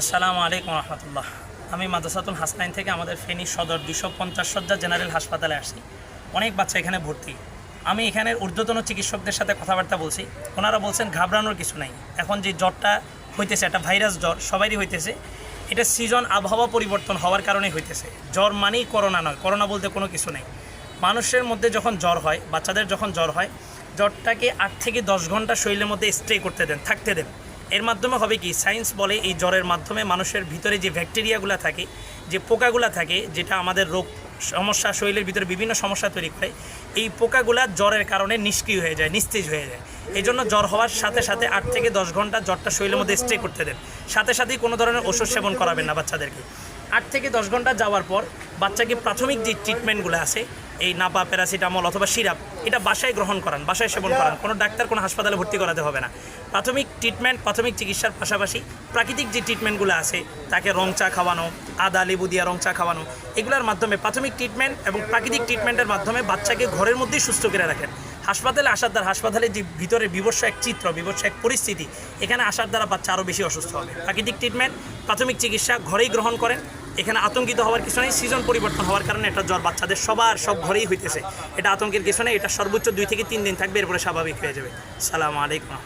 আসসালামু আলাইকুম রহমতুল্লাহ। আমি মাদ্রাসাতুল হাসনাইন থেকে আমাদের ফেনী সদর দুশো পঞ্চাশ সজ্জা জেনারেল হাসপাতালে আসছি। অনেক বাচ্চা এখানে ভর্তি। আমি এখানের ঊর্ধ্বতন চিকিৎসকদের সাথে কথাবার্তা বলছি। ওনারা বলছেন ঘাবড়ানোর কিছু নাই। এখন যে জ্বরটা হইতেছে, একটা ভাইরাস জ্বর, সবারই হইতেছে। এটা সিজন আবহাওয়া পরিবর্তন হওয়ার কারণেই হইতেছে। জ্বর মানেই করোনা নয়। করোনা বলতে কোনো কিছু নেই। মানুষের মধ্যে যখন জ্বর হয়, বাচ্চাদের যখন জ্বর হয়, জ্বরটাকে আট থেকে দশ ঘণ্টা শরীরের মধ্যে স্টে করতে দেন, থাকতে দেন। এর মাধ্যমে হবে কি? সায়েন্স বলে এই জ্বরের মাধ্যমে মানুষের ভিতরে যে ব্যাকটেরিয়াগুলো থাকে, যে পোকাগুলা থাকে, যেটা আমাদের রোগ সমস্যা শরীরের ভিতরে বিভিন্ন সমস্যা তৈরি করে, এই পোকাগুলা জ্বরের কারণে নিষ্ক্রিয় হয়ে যায়, নিস্তেজ হয়ে যায়। এই জন্য জ্বর হওয়ার সাথে সাথে আট থেকে দশ ঘণ্টা জ্বরটা শরীরের মধ্যে স্টে করতে দেন। সাথে সাথেই কোনো ধরনের ওষুধ সেবন করাবেন না বাচ্চাদেরকে। আট থেকে দশ ঘণ্টা যাওয়ার পর বাচ্চাকে প্রাথমিক যে ট্রিটমেন্টগুলো আছে এই নাপা প্যারাসিটামল অথবা সিরাপ এটা বাসায় গ্রহণ করান বাসায় সেবন করান। কোনো ডাক্তার কোনো হাসপাতালে ভর্তি করাতে হবে না। প্রাথমিক ট্রিটমেন্ট প্রাথমিক চিকিৎসার পাশাপাশি প্রাকৃতিক যে ট্রিটমেন্টগুলো আছে তাকে রং চা খাওয়ানো আদা লেবু দিয়া রং চা খাওয়ানো এগুলোর মাধ্যমে প্রাথমিক ট্রিটমেন্ট এবং প্রাকৃতিক ট্রিটমেন্টের মাধ্যমে বাচ্চাকে ঘরের মধ্যেই সুস্থ করে রাখেন। হাসপাতালে আসার দ্বারা হাসপাতালে যে ভিতরে বিবর্ষ এক চিত্র বিবর্ষ এক পরিস্থিতি এখানে আসার দ্বারা বাচ্চা আরও বেশি অসুস্থ হবে। প্রাকৃতিক ট্রিটমেন্ট প্রাথমিক চিকিৎসা ঘরেই গ্রহণ করেন। এখানে আতঙ্কিত হওয়ার কিছু নেই সিজন পরিবর্তন হওয়ার কারণে এটা জ্বর বাচ্চাদের সবার, সব ঘরেই হইতেছে। এটা আতঙ্কের কিছু নেই, এটা সর্বোচ্চ দুই থেকে তিন দিন থাকবে, এরপরে স্বাভাবিক হয়ে যাবে। সালাম আলাইকুম।